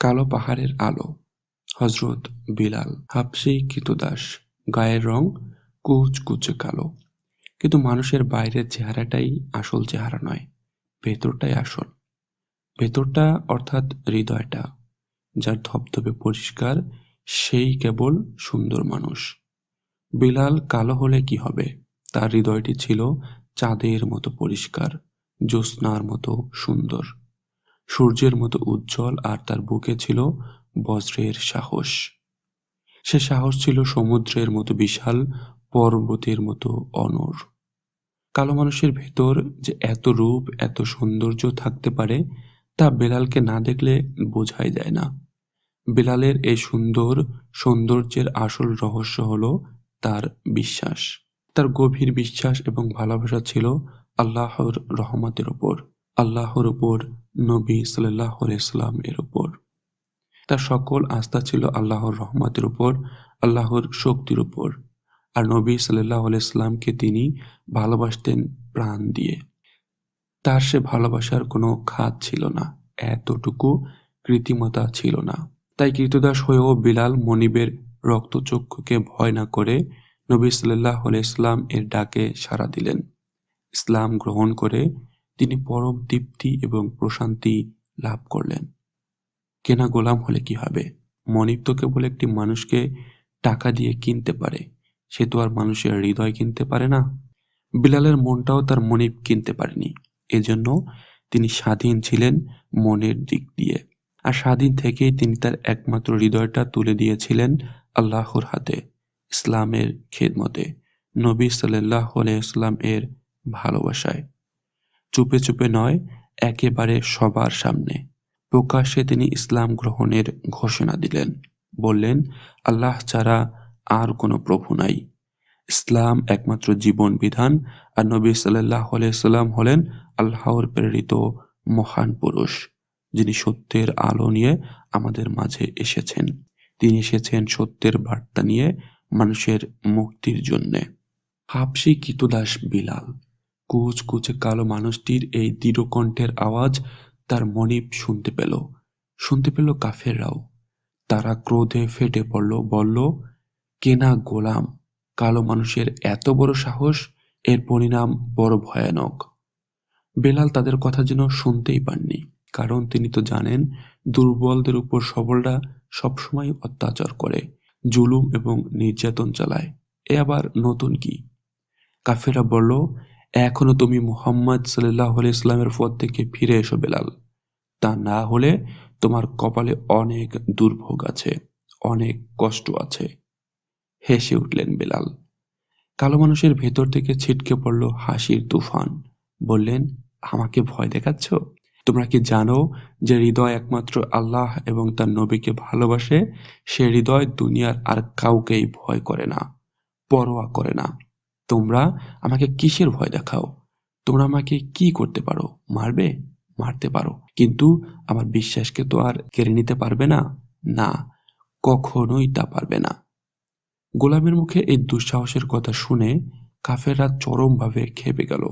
কালো পাহাড়ের আলো। হজরত বিলাল হাবশি কৃতদাস গায়ের রং কুচকুচে কালো। কিন্তু মানুষের বাইরের চেহারাটাই আসল চেহারা নয়, ভেতরটাই আসল। ভেতরটা অর্থাৎ হৃদয়টা, যার ধপধপে পরিষ্কার, সেই কেবল সুন্দর মানুষ। বিলাল কালো হলে কি হবে? তার হৃদয়টি ছিল চাঁদের মতো পরিষ্কার, জ্যোৎস্নার মতো সুন্দর। সূর্যের মতো উজ্জ্বল আর তার বুকে ছিল বজ্রের সাহস। সে সাহস ছিল সমুদ্রের মতো বিশাল, পর্বতের মতো অনর। কালো মানুষের ভেতর যে এত রূপ, এত সৌন্দর্য থাকতে পারে, তা বেলালকে না দেখলে বোঝাই যায় না। বেলালের এই সুন্দর সৌন্দর্যের আসল রহস্য হল তার বিশ্বাস। তার গভীর বিশ্বাস এবং ভালোবাসা ছিল আল্লাহর রহমতের ওপর। আল্লাহর উপর নবী সাল্লাহ ইসলাম এর উপর। তার সকল আস্থা ছিল আল্লাহর রহমতের উপর, আল্লাহর শক্তির উপর। আর নবী সাল্লাহ ইসলামকে তিনি ভালোবাসতেন প্রাণ দিয়ে। তার সে ভালোবাসার কোনো খাত ছিল না, এতটুকু কৃত্রিমতা ছিল না। তাই কৃতদাস হয়েও বিলাল মনিবের রক্তচক্ষুকে ভয় না করে নবী সাল্লাহ ইসলাম এর ডাকে সাড়া দিলেন। ইসলাম গ্রহণ করে তিনি পরম তৃপ্তি এবং প্রশান্তি লাভ করলেন। কেনা গোলাম হলে কি হবে? মনিব তো কেবল একটি মানুষকে টাকা দিয়ে কিনতে পারে। সে তো আর মানুষের হৃদয় কিনতে পারে না। বিলালের মনটাও তার মনিব কিনতে পারেনি। এজন্য তিনি স্বাধীন ছিলেন মনের দিক দিয়ে। আর স্বাধীন থেকেই তিনি তার একমাত্র হৃদয়টা তুলে দিয়েছিলেন আল্লাহর হাতে, ইসলামের খেদমতে। নবী সাল্লাহ ইসলাম এর ভালোবাসায়। চুপে চুপে নয়, একেবারে সবার সামনে। প্রকাশ্যে তিনি ইসলাম গ্রহণের ঘোষণা দিলেন। বললেন, আল্লাহ ছাড়া আর কোনো প্রভু নাই। ইসলাম একমাত্র জীবন বিধান আর নবী সাল্লাহ সাল্লাম হলেন আল্লাহর প্রেরিত মহান পুরুষ, যিনি সত্যের আলো নিয়ে আমাদের মাঝে এসেছেন। তিনি এসেছেন সত্যের বার্তা নিয়ে মানুষের মুক্তির জন্যে। হাবসি কিতুদাস বিলাল কুচকুচে কালো মানুষটির এই দৃঢ় কণ্ঠের আওয়াজ তার মনিব শুনতে পেল। শুনতে পেল কাফেররাও তারা ক্রোধে ফেটে পড়ল, বলল কেনা গোলাম? কালো মানুষের এত বড় সাহস, এর পরিণাম বড় ভয়ানক। বেলাল তাদের কথা যেন শুনতেই পাননি, কারণ তিনি তো জানেন, দুর্বলদের উপর সবলরা সবসময় অত্যাচার করে, জুলুম এবং নির্যাতন চালায়। এ আবার নতুন কি? কাফেরা বলল এখনও তুমি মুহাম্মদ সাল্লাহ ইসলামের থেকে ফিরে এসো, বেলাল। তা না হলে তোমার কপালে অনেক দুর্ভোগ আছে, অনেক কষ্ট আছে। হেসে উঠলেন বেলাল। কালো মানুষের ভেতর থেকে ছিটকে পড়ল হাসির তুফান। বললেন, আমাকে ভয় দেখাচ্ছ? তোমরা কি জানো যে হৃদয় একমাত্র আল্লাহ এবং তার নবীকে ভালোবাসে? সে হৃদয় দুনিয়ার আর কাউকেই ভয় করে না, পরোয়া করে না। তোমরা আমাকে কিসের ভয় দেখাও? তোমরা আমাকে কি করতে পারো? মারবে? মারতে পারো। কিন্তু আমার বিশ্বাসকে তো আর কেড়ে নিতে পারবে না? না, কখনোই তা পারবে না। গোলামের মুখে এই দুঃসাহসের কথা শুনে কাফেররা চরমভাবে খেপে গেল।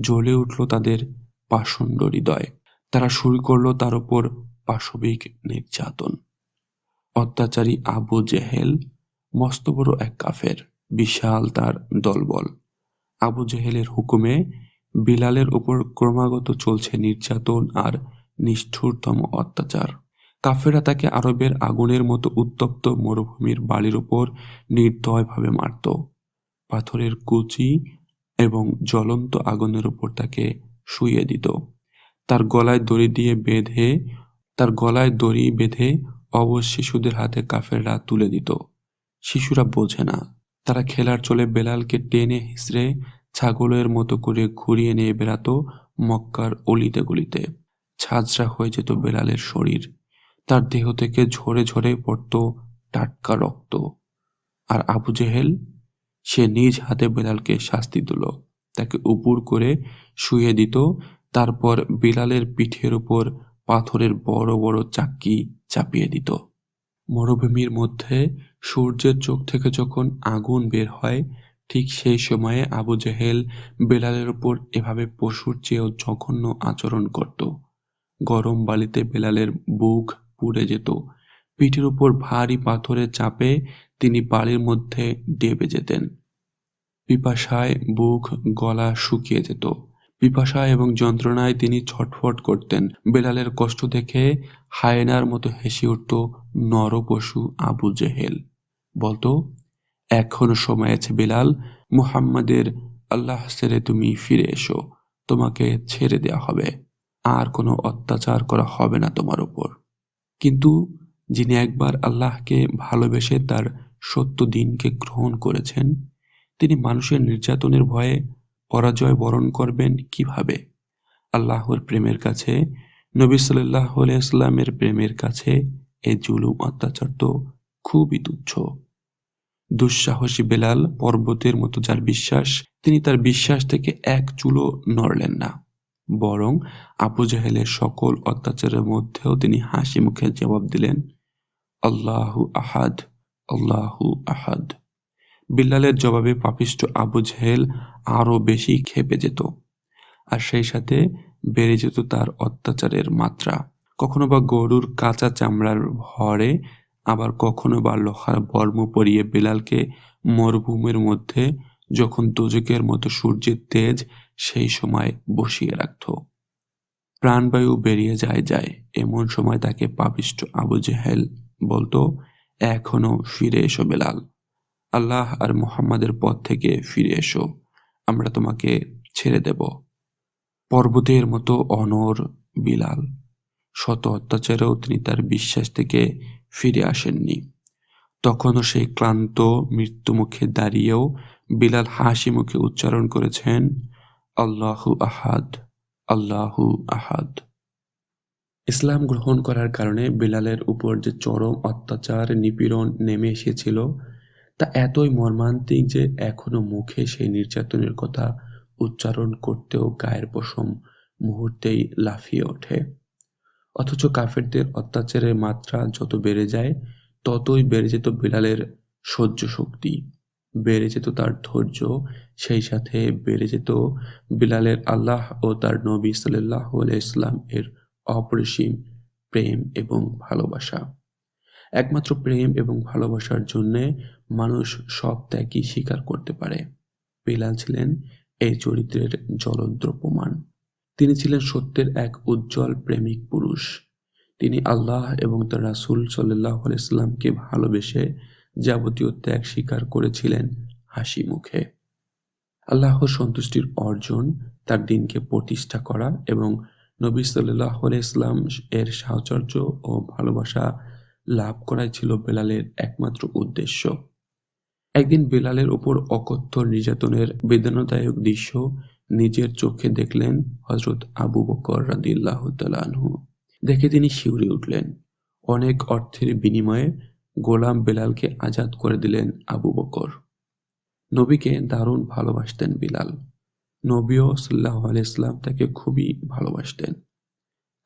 জ্বলে উঠল তাদের পাষণ্ড হৃদয়। তারা শুরু করল তার উপর পাশবিক নির্যাতন। অত্যাচারী আবু জেহেল, মস্ত বড় এক কাফের। বিশাল তার দলবল। আবু জেহেলের হুকুমে বিলালের উপর ক্রমাগত চলছে নির্যাতন আর নিষ্ঠুরতম অত্যাচার। কাফেরা তাকে আরবের আগুনের মতো উত্তপ্ত মরুভূমির বালির উপর নির্দয়ভাবে মারত। পাথরের কুচি এবং জ্বলন্ত আগুনের উপর তাকে শুইয়ে দিত। তার গলায় দড়ি দিয়ে বেঁধে, তার গলায় দড়ি বেঁধে অবশ শিশুদের হাতে কাফেররা তুলে দিত। শিশুরা বোঝে না তারা খেলার চলে বেলালকে টেনে হিসড়ে ছাগলের মতো করে ঘুরিয়ে নিয়ে বেড়াতো মক্কার অলিতে গলিতে ছাজরা হয়ে যেত বেলালের শরীর। তার দেহ থেকে ঝরে ঝরে পড়ত টাটকা রক্ত। আর আবু জেহেল? সে নিজ হাতে বেলালকে শাস্তি দিল। তাকে উপুর করে শুয়ে দিত। তারপর বিলালের পিঠের উপর পাথরের বড় বড় চাক্কি চাপিয়ে দিত। মরুভূমির মধ্যে সূর্যের চোখ থেকে যখন আগুন বের হয়, ঠিক সেই সময়ে আবু জেহেল বেলালের উপর এভাবে পশুর চেয়েও জঘন্য আচরণ করত। গরম বালিতে বেলালের বুক পুড়ে যেত। পিঠের উপর ভারী পাথরের চাপে তিনি বালির মধ্যে ডেবে যেতেন। পিপাসায় বুক, গলা শুকিয়ে যেত। পিপাসা এবং যন্ত্রণায় তিনি ছটফট করতেন। বেলালের কষ্ট দেখে হায়নার মতো হেসে উঠত নরপশু আবু জেহেল। বলতো, এখনও সময় আছে বেলাল, মুহাম্মাদের আল্লাহ ছেড়ে তুমি ফিরে এসো, তোমাকে ছেড়ে দেয়া হবে। আর কোনো অত্যাচার করা হবে না তোমার উপর। কিন্তু যিনি একবার আল্লাহকে ভালোবেসে তার সত্য দিনকে গ্রহণ করেছেন, তিনি মানুষের নির্যাতনের ভয়ে পরাজয় বরণ করবেন কীভাবে? আল্লাহর প্রেমের কাছে, নবী সাল্লাহ ইসলামের প্রেমের কাছে এই জুলুম, অত্যাচার তো খুবই তুচ্ছ। দুঃসাহসী বেলাল পর্বতের মতো যার বিশ্বাস, তিনি তার বিশ্বাস থেকে এক চুলো নড়লেন না। বরং আবু জাহেলের সকল অত্যাচারের মধ্যেও তিনি হাসি মুখে জবাব দিলেন, আল্লাহু আহাদ আল্লাহু আহাদ। বিল্লালের জবাবে পাপিষ্ট আবু জাহেল আরও বেশি খেপে যেত আর সেই সাথে বেড়ে যেত তার অত্যাচারের মাত্রা। কখনো বা গরুর কাঁচা চামড়ার ভরে আবার কখনো বা লোহার বর্ম পরিয়ে বেলালকে মরুভূমির মধ্যে যখন দোজকের মতো সূর্যের তেজ সেই সময় বসিয়ে রাখত। প্রাণবায়ু বেরিয়ে যায় যায়, এমন সময় তাকে পাপিষ্ট আবু জেহেল বলতো, এখনও ফিরে এসো বেলাল। আল্লাহ আর মুহাম্মাদের পথ থেকে ফিরে এসো, আমরা তোমাকে ছেড়ে দেব। পর্বতের মতো অনর বিলাল। শত অত্যাচারেও তিনি তার বিশ্বাস থেকে ফিরে আসেননি। তখনও সেই ক্লান্ত মৃত্যুমুখে দাঁড়িয়েও বিলাল হাসি মুখে উচ্চারণ করেছেন, আল্লাহু আহাদ আল্লাহু আহাদ। ইসলাম গ্রহণ করার কারণে বিলালের উপর যে চরম অত্যাচার, নিপীড়ন নেমে এসেছিল, তা এতই মর্মান্তিক যে এখনও মুখে সেই নির্যাতনের কথা উচ্চারণ করতেও গায়ের পশম মুহূর্তেই লাফিয়ে ওঠে। অথচ কাফেরদের অত্যাচারের মাত্রা যত বেড়ে যায়, ততই বেড়ে যেত বিলালের সহ্য শক্তি। বেড়ে যেত তার ধৈর্য, সেই সাথে বেড়ে যেত বিলালের আল্লাহ ও তার নবী সাল্লাহ ইসলাম এর অপরিসীম প্রেম এবং ভালোবাসা। একমাত্র প্রেম এবং ভালোবাসার জন্যে মানুষ সব ত্যাগই স্বীকার করতে পারে। বিলাল ছিলেন এই চরিত্রের জ্বলন্ত প্রমাণ। তিনি ছিলেন সত্যের এক উজ্জ্বল প্রেমিক পুরুষ। তিনি আল্লাহ এবং তার রাসুল সাল্লাহ ইসলামকে ভালোবেসে যাবতীয় ত্যাগ স্বীকার করেছিলেন হাসি মুখে। আল্লাহর সন্তুষ্টির অর্জন, তার দিনকে প্রতিষ্ঠা করা এবং নবী সাল্লাহ ইসলাম এর সাহচর্য ও ভালোবাসা লাভ করাই ছিল বেলালের একমাত্র উদ্দেশ্য। একদিন বেলালের উপর অকথ্য নির্যাতনের বেদনাদায়ক দৃশ্য নিজের চোখে দেখলেন হজরত আবু বকর রাদিল্লাহ তালানহু দেখে তিনি শিউরে উঠলেন। অনেক অর্থের বিনিময়ে গোলাম বেলালকে আজাদ করে দিলেন আবু বকর। নবীকে দারুণ ভালোবাসতেন বিলাল। নবীও সাল্লাহ আলাইসলাম তাকে খুবই ভালোবাসতেন।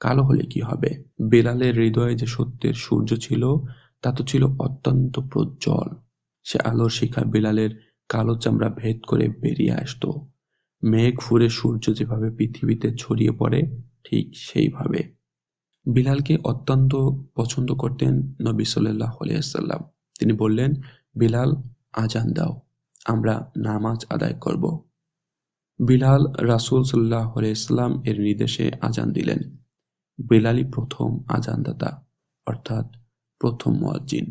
কালো হলে কি হবে? বেলালের হৃদয়ে যে সত্যের সূর্য ছিল, তা তো ছিল অত্যন্ত প্রজ্জ্বল। সে আলোর শিখা বেলালের কালো চামড়া ভেদ করে বেরিয়ে আসতো। মেঘ ফুরে সূর্য যেভাবে পৃথিবীতে ছড়িয়ে পড়ে, ঠিক সেইভাবে। বিলালকে অত্যন্ত পছন্দ করতেন নবী সাল্লাহ আলিয়াল্লাম তিনি বললেন, বিলাল, আজান দাও, আমরা নামাজ আদায় করব। বিলাল রাসুল সাল্লাহ ইসলাম এর নির্দেশে আজান দিলেন। বিলালই প্রথম আজানদাতা, অর্থাৎ প্রথম মুয়াজ্জিন।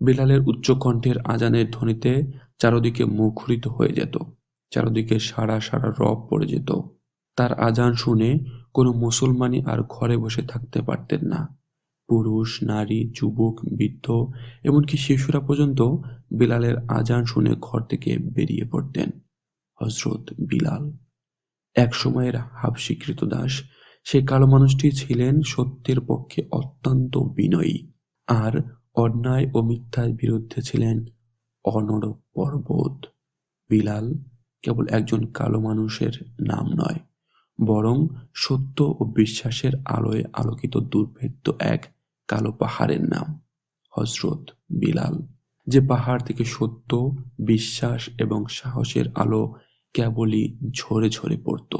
বিলালের উচ্চকণ্ঠের আজানের ধ্বনিতে চারদিকে মুখরিত হয়ে যেত। চারদিকে সারা সারা রব পড়ে যেত। তার আজান শুনে কোনো মুসলমানই আর ঘরে বসে থাকতে পারতেন না। পুরুষ, নারী, যুবক, বৃদ্ধ, এমনকি শিশুরা পর্যন্ত বিলালের আজান শুনে ঘর থেকে বেরিয়ে পড়তেন। হজরত বিলাল। এক সময়ের হাবশি দাস সেই কালো মানুষটি ছিলেন সত্যের পক্ষে অত্যন্ত বিনয়ী আর অন্যায় ও মিথ্যার বিরুদ্ধে ছিলেন অনড় পর্বত। বিলাল কেবল একজন কালো মানুষের নাম নয়, বরং সত্য ও বিশ্বাসের আলোয় আলোকিত দুর্ভেদ্য এক কালো পাহাড়ের নাম হজরত বিলাল। যে পাহাড় থেকে সত্য, বিশ্বাস এবং সাহসের আলো কেবলই ঝরে ঝরে পড়ত।